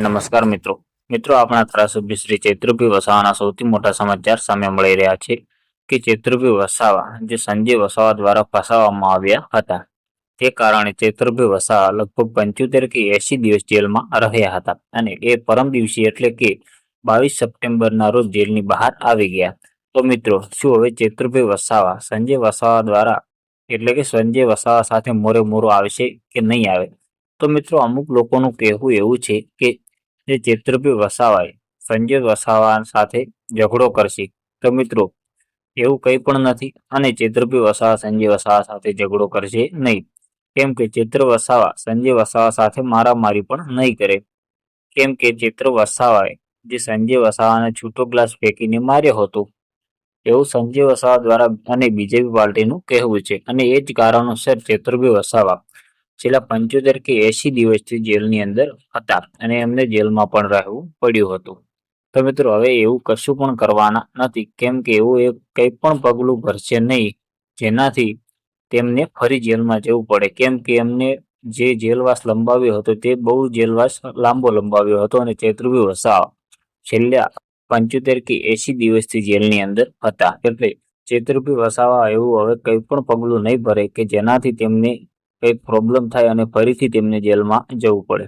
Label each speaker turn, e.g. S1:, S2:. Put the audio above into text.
S1: નમસ્કાર મિત્રો. મિત્રો, આપણા ધારાસભ્ય શ્રી ચૈત્રભી વસાવાના સૌથી મોટા સમાચાર સામે મળી રહ્યા છે કે ચૈત્રભાઈ વસાવા જે સંજય વસાવા દ્વારા ફસાવવામાં આવ્યા હતા. તે કારણે ચૈત્રભાઈ વસાવા લગભગ પંચોતેર કે એસી દિવસ જેલમાં રહ્યા હતા અને એ પરમ દિવસે એટલે કે બાવીસ સપ્ટેમ્બરના રોજ જેલની બહાર આવી ગયા. તો મિત્રો, શું હવે ચૈત્રભાઈ વસાવા સંજય વસાવા દ્વારા એટલે કે સંજય વસાવા સાથે મોરે મોરો આવશે કે નહીં આવે? તો મિત્રો, અમુક લોકોનું કહેવું એવું છે કે જે ચૈત્રભાઈ વસાવાએ સંજય વસાવા સાથે ઝઘડો કરશે. તો મિત્રો, એવું કંઈ પણ નથી અને ચિત્રપી વસાવા સંજય વસાવા સાથે ઝઘડો કરશે નહીં. કેમ કે ચૈત્ર વસાવા સંજય વસાવા સાથે મારામારી પણ નહીં કરે. કેમ કે ચિત્ર વસાવાએ જે સંજય વસાવાને છૂટો ગ્લાસ ફેંકીને માર્યો હતો. એવું સંજય વસાવા દ્વારા અને બીજેપી પાર્ટીનું કહેવું છે અને એ જ કારણોસર ચૈત્રભાઈ વસાવા છેલ્લા પંચોતેર કે એસી દિવસથી જેલની અંદર હતા અને એમને જેલમાં પણ રહેવું પડ્યું હતું. તો મિત્રો, હવે એવું કશું પણ કરવાના નથી, કેમ કે એવું એક કંઈ પણ પગલું ભરશે નહીં. જેનાથી તેમને ફરી જેલમાં જવું પડે, કેમ કે એમને જે જેલવાસ લંબાવ્યો હતો તે બહુ જેલવાસ લાંબો લંબાવ્યો હતો અને ચૈત્રુભી વસાવા છેલ્લા પંચોતેર કે એસી દિવસથી જેલની અંદર હતા. એટલે ચૈત્રભાઈ વસાવા એવું હવે કંઈ પણ પગલું નહીં ભરે કે જેનાથી તેમને કંઈ પ્રોબ્લેમ થાય અને ફરીથી તેમને જેલમાં જવું પડે.